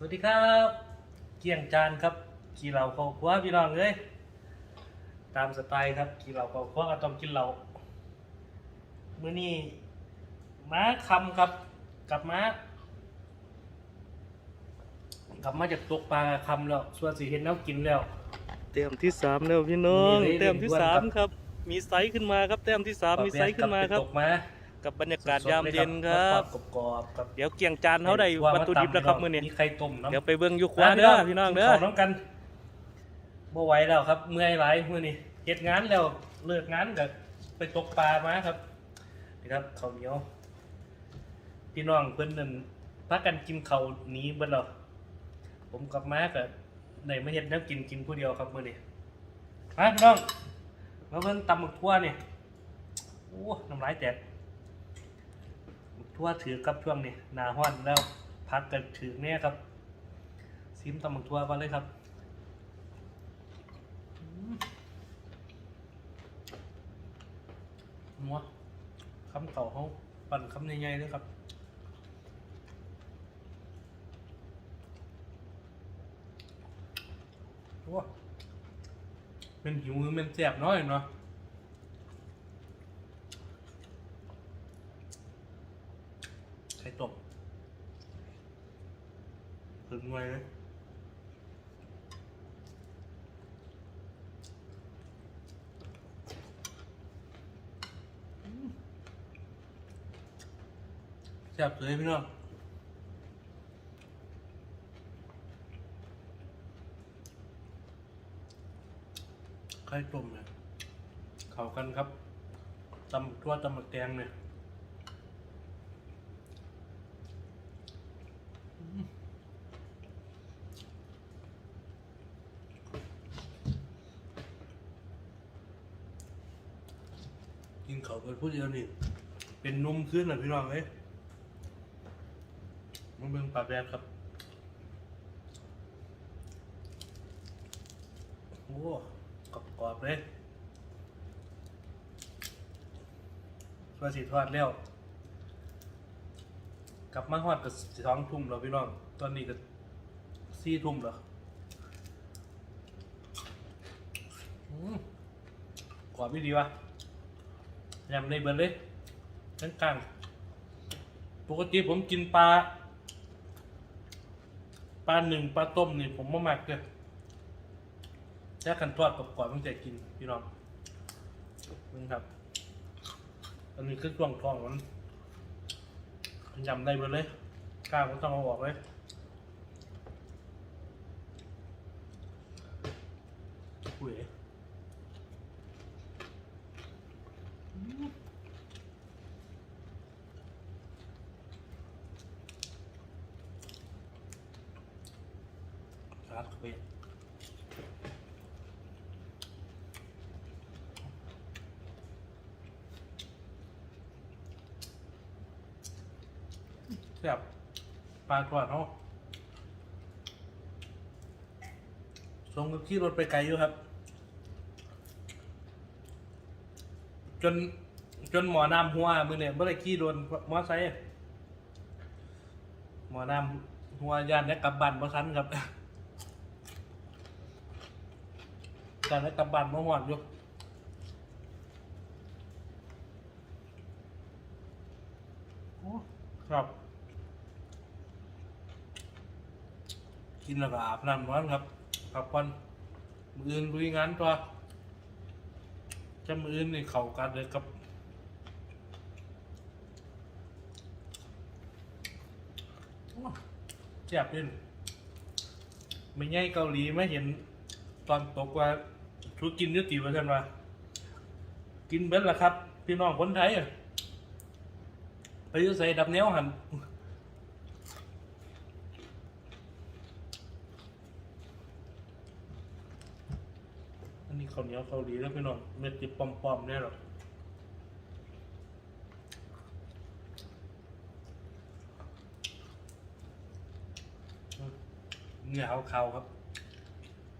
สวัสดีครับ เกี่ยงจานครับกี่เหล่าเขาคว้าพี่น้องเลยตามสไตล์ครับกี่เหล่าเขาคว้าก็ต้องกินเหล่ามื้อนี้ม้าคำครับกลับมากลับมาจากตกปลาคำแล้วส่วนสีเห็นแล้วกินแล้วเต็มที่สามแล้วพี่น้องนี่เลยเต็มที่เด่นด้วนสามครับครับ มีไซส์ขึ้นมาครับเต็มที่สามมีไซส์ขึ้นมาครับตกมา กับบรรยากาศยามเย็นครับกรอบๆครับเดี๋ยวเกี่ยงจานเขาได้วัตถุดิบแล้วครับมื้อนี้มีไข่ต้มน้ำเดี๋ยวไปเบิ่งอยู่ขวาเด้อพี่น้องเด้อกิข้าวน้ำกันบ่ไหวแล้วครับ เมื่อยหลายมื้อนี้เฮ็ดงานแล้วเลิกงานก็ไปตกปลามาครับนี่ครับข้าวเหนียวพี่น้องเพิ่นนั่นพากันกินข้าวหนีเบิดแล้วผมกลับมาก็ได้มาเฮ็ดแนวกินกินผู้เดียวครับมื้อนี้มาพี่น้องมาเบิ่งตำหมึกทั่วนี่โอ้น้ำลายแตกหมึก ทั่วถือกับช่วงนี้นาร้อนแล้วพักกันถือเนี่ยครับซิมตำบักทั่วก่อนเลยครับอืมหัวคำเก่าเขาปั่นคำใหญ่ๆเลยครับโอ้เป็นหิวมือเป็นแสบน้อยเนาะไข่ต้ม ถึงไงเลยแซ่บเลยพี่น้องไข่ต้มเนี่ย เข้ากันครับตำทั่วตำหมึกแดงเนี่ยอืมกินเขาวเป็น ผู้เดียวนี่ เป็นนุ่มขึ้นนะพี่น้องเอ้ยมาเบิ่งปลาแบดครับ โอ้กรอบกรอบเลยว่าสิทอดแล้ว กลับมาฮอดกับสองทุ่มแล้วพี่น้อง ตอนนี้ก็สี่ทุ่มแล้วกรอบไม่ดีวะ ยำในเบิร์เลยทั้งกลางปกติผมกินปลา ปลาหนึ่งปลาต้มนี่ผมไม่มักเลยแค่กันทอดกับก่อนต้องใจกินพี่น้องนี่ครับ อันนี้คือช่วงทองมันยำได้หมดเลยกล้างก็ต้องเอาออกเลยอุ้ย อืมรัดเข้าไปแซ่บปลาทอดเขาะส่งกับขี่รถไปไกลอยู่ครับ จนจนหมอน้ำหัวมือเนี่ยเมื่อไรขี่โดนมอไซค์หมอน้ำหัวยานได้กลับบ้านบ่ทันครับยานได้กลับบ้านบ่หอดอยู่ครับ กินแล้วก็อาบน้ำร้อนครับพักผ่อนมืออื่นลุยงานตัว จะมืออื่นนี่เข่ากันเลยครับโอ้เจ็บเลยไม่ใช่เกาหลีไม่เห็นตอนตกว่าชุดกินอยุติว่าท่านว่า กินเบ็ดละครับ พี่น้องคนไทยอะไปยุใส่ดับแนวหัน อันนี้ ข้าวเหนียวเกาหลีแล้วพี่น้องเม็ดจิบปอมๆแน่หรอกเนื้อเอาขาครับ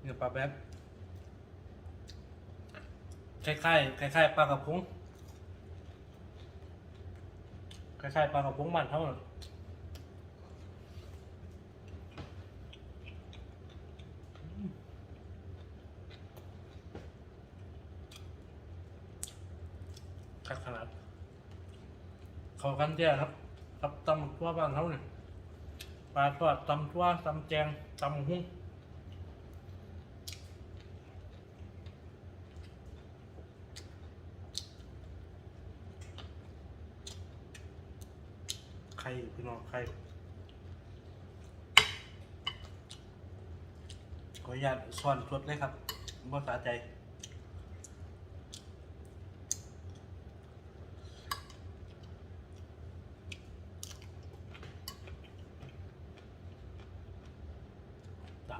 เนื้อปลาแป๊บคล้ายๆคล้ายๆปลากระพงคล้ายๆปลากระพงมันเท่านั้น เขากันเจ้ครับกับตำทั่วบ้านเขาเนี่ยปลาทอดตำทั่วตำแจงตำหุ้งไข่พี่น้องไข่ขออนุญาตซ่อนสดเลยครับภาษาใจ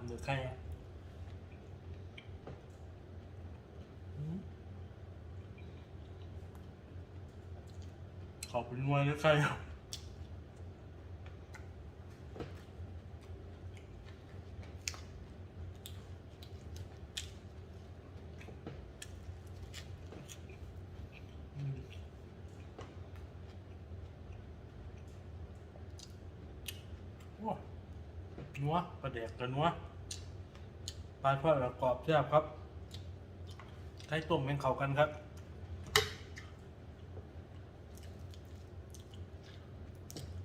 ตามด้วยไข่อะอืมขอบเป็นนวยด้วยไข่อะอืมโอ้นัวประเด็กกันนัว ลาทอดแบบกรอบแซ่บครับไข่ต้มแมงเขากันครับ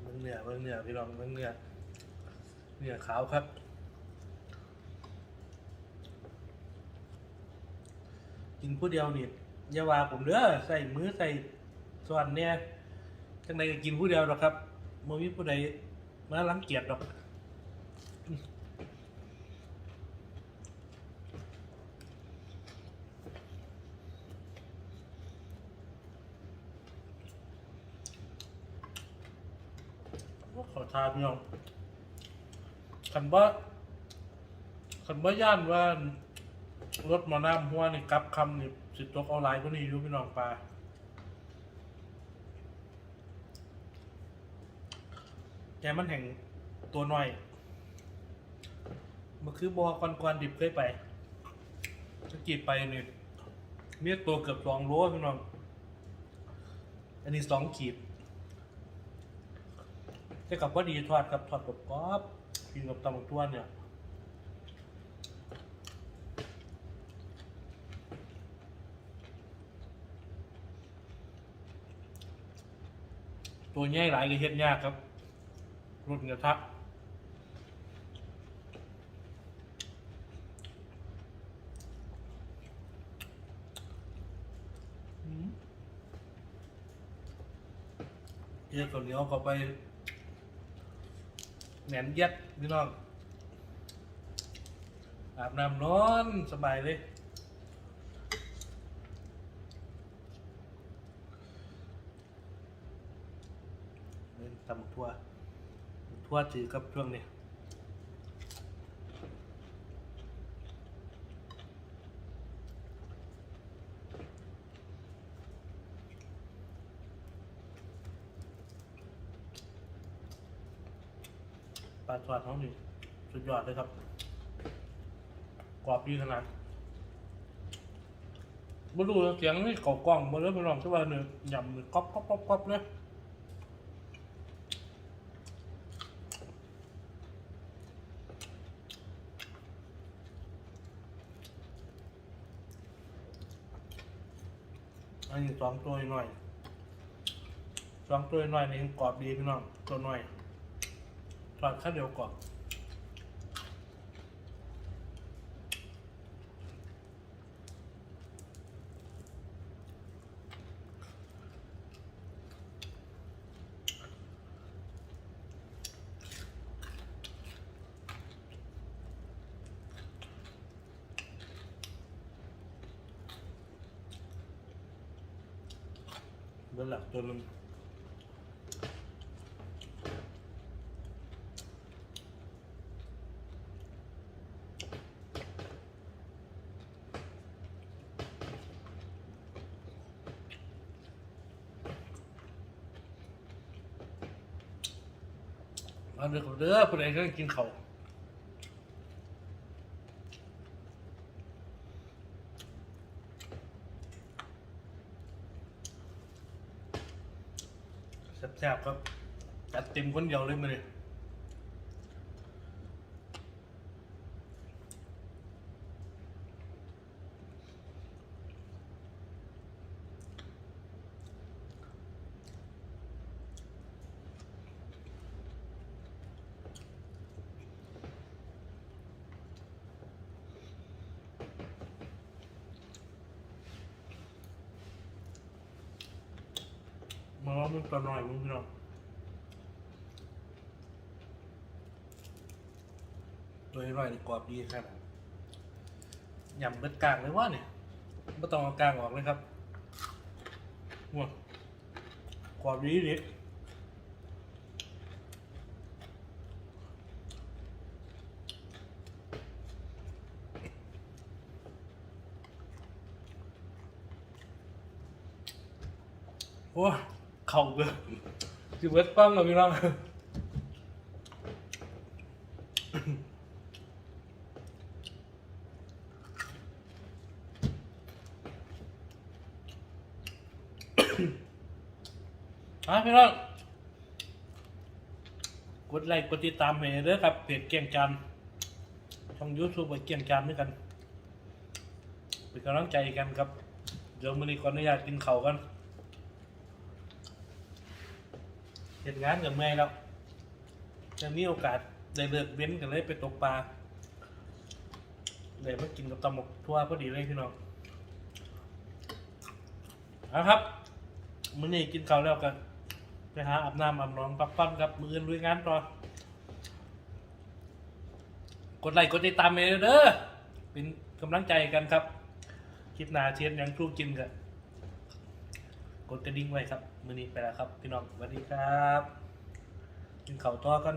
เบิ้งเนื้อเบิ้งเนื้อพี่น้องเบิ้งเนื้อเนื้อขาวครับกินผู้เดียวนี่อย่าว่าผมเด้อใส่มือใส่ส่วนเนี่ยจังใดก็กินผู้เดียวหรอกครับบ่มีผู้ใดมารังเกียจหรอก ข อทานพี่น้องคันบ่คันบ่ย่านว่ารถหมอน้ำหัวนี่กลับคำนี่สิตกเอาหลายกว่านี้อยู่พี่น้องปลาแกมันแห่งตัวน้อยมันคือบัวกวนๆดิบเคยไปสกีไปนี่เมียตัวเกือบสองโลพี่น้อง อันนี้สองขีด แต่กับว่าดีทอดกับทอดกับกรอบกินกับตำบักตัวเนี่ยตัวใหญ่หลายก็เฮ็ดยากครับรุ่นกระทะอืมเยอะกว่านี้เอาเข้าไป แหนมเย็ดพี่น้อง อาบน้ำนอนสบายเลย เล่นตำทั่วทั่วจือกับช่วงนี้ ลาทอดท้องนี่สุดยอดเลยครับ กรอบดีขนาดมาดูเสียงนี่เขากล้องมาแล้วพี่น้องที่ว่าเนี่ยยำเลยก๊อบก๊อบก๊อบก๊อบเลยอันนี้สองตัวหน่อยสองตัวหน่อยนี่กรอบดีพี่น้องตัวหน่อย ทอดข้าวเดียวกรอบเบื้องหลังตัวนึง มาเด้อครับเด้อผู้ใดก็กินเขาแซ่บๆครับจัดเต็มคนเดียวเลยมาเลย มึงตัวน้อยมึงพี่น้องตัวน้อยนี่กรอบดีครับยำเบิดกลางเลยว่าเนี่ยไม่ต้องเอากลางออกเลยครับว้าวกรอบดีดิโอ้ เข่าเกินจิเบิดกล้องกับพี่น้องอะพี่น้องกดไลค์กดติดตามให้เด้อครับเพจเกียงจันทร์ช่องยูทูบเกียงจันด้วยกันเป็นกำลังใจกันครับ เดี๋ยวมื้อนี้ขออนุญาตกินข้าวกัน เห็นงานกับเมื่อยแล้วจะมีโอกาสได้เลิกเว้นกันเลยไปตกปลาเลยมากินกับตำหมกทั่วพอดีเลยพี่น้องเอาครับมื้อนี้กินข้าวแล้วกันไปหาอาบน้ำอาบน้องพักผ่อนครับมืออื่นลุยงานต่อกดไลค์กดติดตามไปเด้อเป็นกำลังใจกันครับ คลิปหนาเชียนยังสู้กินกันกดกระดิ่งไว้ครับ มือนี้ไปแล้วครับ พี่น้องสวัสดีครับกินข้าวต่อกัน